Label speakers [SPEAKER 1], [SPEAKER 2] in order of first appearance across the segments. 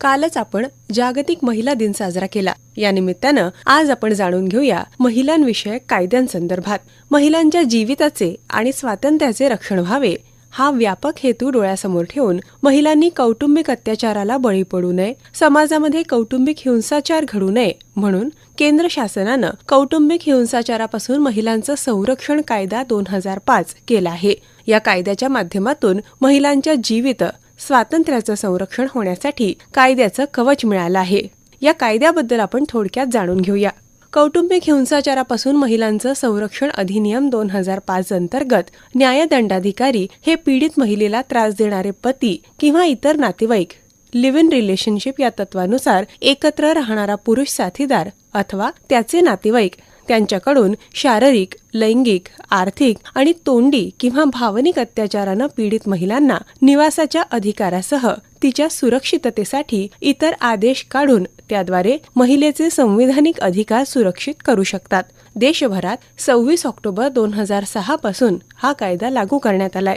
[SPEAKER 1] कालच आपण जागतिक महिला दिन साजरा केला. या निमित्तानं आज आपण जाणून घेऊया महिलांविषयक कायद्यांसंदर्भात. महिलांच्या जीविताचे आणि स्वातंत्र्याचे रक्षण व्हावे हा व्यापक हेतू डोळ्यासमोर ठेवून महिलांनी कौटुंबिक अत्याचाराला बळी पडू नये समाजामध्ये कौटुंबिक हिंसाचार घडू नये म्हणून केंद्र शासनानं कौटुंबिक हिंसाचारापासून महिलांचं संरक्षण कायदा दोन हजार पाच केला आहे. या कायद्याच्या माध्यमातून महिलांच्या जीवित स्वातंत्र्याचं संरक्षण होण्यासाठी कायद्याचं कवच मिळालं आहे. या कायद्याबद्दल आपण थोडक्यात जाणून घेऊया. कौटुंबिक हिंसाचारापासून महिलांचं संरक्षण अधिनियम दोन हजार पाच अंतर्गत न्यायदंडाधिकारी हे पीडित महिलेला त्रास देणारे पती किंवा इतर नातेवाईक लिव्ह इन रिलेशनशिप या तत्वानुसार एकत्र राहणारा पुरुष साथीदार अथवा त्याचे नातेवाईक त्यांच्याकडून शारीरिक लैंगिक आर्थिक आणि तोंडी किंवा भावनिक अत्याचारानं पीडित महिलांना निवासाच्या अधिकारासह तिच्या सुरक्षिततेसाठी इतर आदेश काढून त्याद्वारे महिलेचे संविधानिक अधिकार सुरक्षित करू शकतात. देशभरात सव्वीस ऑक्टोबर दोन हजार सहा पासून हा कायदा लागू करण्यात आलाय.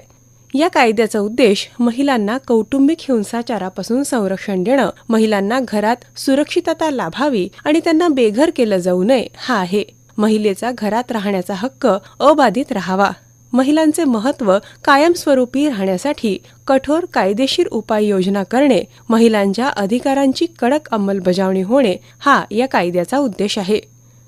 [SPEAKER 1] या कायद्याचा उद्देश महिलांना कौटुंबिक हिंसाचारापासून संरक्षण देणं महिलांना घरात सुरक्षितता लाभावी आणि त्यांना बेघर केलं जाऊ नये हा आहे. महिलेचा घरात राहण्याचा हक्क अबाधित राहावा. महिलांचे महत्त्व कायमस्वरूपी राहण्यासाठी कठोर कायदेशीर उपाययोजना करणे महिलांच्या अधिकारांची कडक अंमलबजावणी होणे हा या कायद्याचा उद्देश आहे.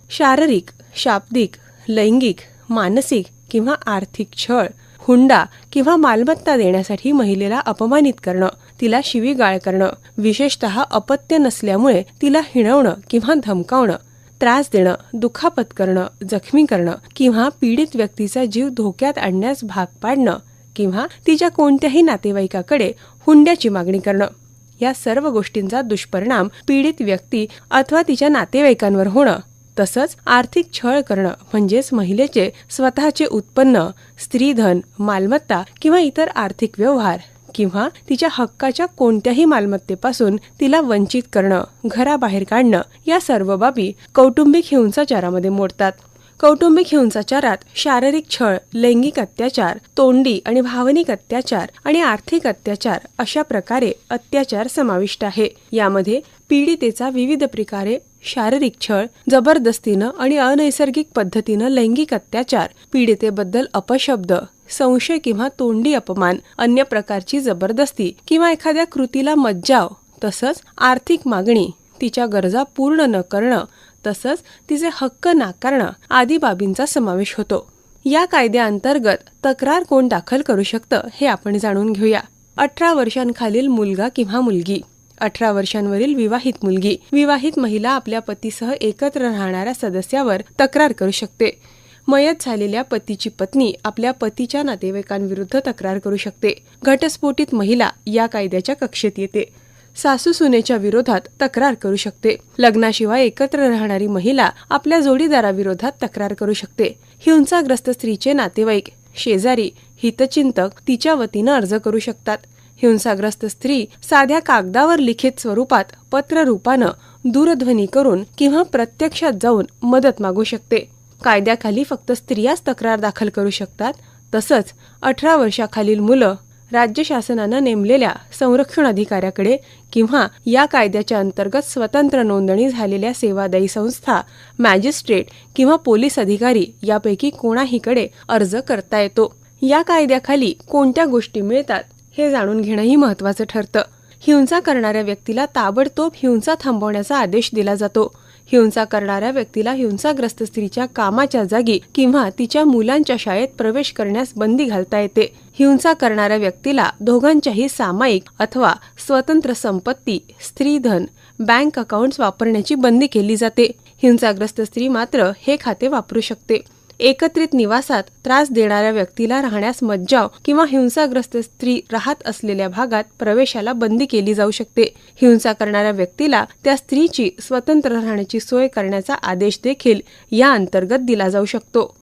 [SPEAKER 1] शारीरिक शाब्दिक लैंगिक मानसिक किंवा आर्थिक छळ हुंडा किंवा मालमत्ता देण्यासाठी महिलेला अपमानित करणं तिला शिवीगाळ करणं विशेषतः अपत्य नसल्यामुळे तिला हिणवणं किंवा धमकावणं त्रास देणं दुखापत करणं जखमी करणं किंवा पीडित व्यक्तीचा जीव धोक्यात आणण्यास भाग पाडणं किंवा तिच्या कोणत्याही नातेवाईकाकडे हुंड्याची मागणी करणं. या सर्व गोष्टींचा दुष्परिणाम पीडित व्यक्ती अथवा तिच्या नातेवाईकांवर होणं. तसंच आर्थिक छळ करणं म्हणजेच महिलेचे स्वतःचे उत्पन्न स्त्रीधन मालमत्ता किंवा इतर आर्थिक व्यवहार किंवा तिच्या हक्काच्या कोणत्याही मालमत्तेपासून तिला वंचित करणं घराबाहेर काढणं या सर्व बाबी कौटुंबिक हिंसाचारामध्ये मोडतात. कौटुंबिक हिंसाचारात शारीरिक छळ लैंगिक अत्याचार तोंडी आणि भावनिक अत्याचार आणि आर्थिक अत्याचार अशा प्रकारे अत्याचार समाविष्ट आहे. यामध्ये पीडितेचा विविध प्रकारे शारीरिक छळ जबरदस्तीनं आणि अनैसर्गिक पद्धतीनं लैंगिक अत्याचार पीडितेबद्दल अपशब्द संशय किंवा तोंडी अपमान अन्य प्रकारची जबरदस्ती किंवा एखाद्या कृतीला मज्जाव तसंच आर्थिक मागणी तिच्या गरजा पूर्ण न करणं तसंच तिचे हक्क नाकारणं आदी बाबींचा समावेश होतो. या कायद्याअंतर्गत तक्रार कोण दाखल करू शकतं हे आपण जाणून घेऊया. अठरा वर्षांखालील मुलगा किंवा मुलगी. अठरा वर्षांवरील विवाहित मुलगी. विवाहित महिला आपल्या पतीसह एकत्र राहणाऱ्या सदस्यावर तक्रार करू शकते. मयत झालेल्या पतीची पत्नी आपल्या पतीच्या नातेवाईकांविरुद्ध तक्रार करू शकते. घटस्फोटित महिला या कायद्याच्या कक्षेत येते. सासू सुनेच्या विरोधात तक्रार करू शकते. लग्नाशिवाय एकत्र राहणारी महिला आपल्या जोडीदाराविरोधात तक्रार करू शकते. हिंसाग्रस्त स्त्रीचे नातेवाईक शेजारी हितचिंतक तिच्या वतीनं अर्ज करू शकतात. हिंसाग्रस्त स्त्री साध्या कागदावर लिखित स्वरूपात पत्र रूपानं दूरध्वनी करून किंवा प्रत्यक्षात जाऊन मदत मागू शकते. कायद्याखाली फक्त स्त्रियाच तक्रार दाखल करू शकतात. तसंच अठरा वर्षाखालील मुलं राज्य शासनानं नेमलेल्या संरक्षण अधिकाऱ्याकडे किंवा या कायद्याच्या अंतर्गत स्वतंत्र नोंदणी झालेल्या सेवादायी संस्था मॅजिस्ट्रेट किंवा पोलीस अधिकारी यापैकी कोणाहीकडे अर्ज करता येतो? या कायद्याखाली कोणत्या गोष्टी मिळतात हे जाणून घेणंही महत्वाचं ठरतं. हिंसा करणाऱ्या व्यक्तीला ताबडतोब हिंसा थांबवण्याचा आदेश दिला जातो. हिंसा करणाऱ्या व्यक्तीला हिंसाग्रस्त स्त्रीच्या कामाच्या जागी किंवा तिच्या मुलांच्या शाळेत प्रवेश करण्यास बंदी घालता येते. हिंसा करणाऱ्या व्यक्तीला दोघांच्याही सामायिक अथवा स्वतंत्र संपत्ती स्त्रीधन बँक अकाउंट्स वापरण्याची बंदी केली जाते. हिंसाग्रस्त स्त्री मात्र हे खाते वापरू शकते. एकत्रित निवासात त्रास देणाऱ्या व्यक्तीला राहण्यास मज्जाव किंवा हिंसाग्रस्त स्त्री राहत असलेल्या भागात प्रवेशाला बंदी केली जाऊ शकते. हिंसा करणाऱ्या व्यक्तीला त्या स्त्रीची स्वतंत्र राहण्याची सोय करण्याचा आदेश देखील या अंतर्गत दिला जाऊ शकतो.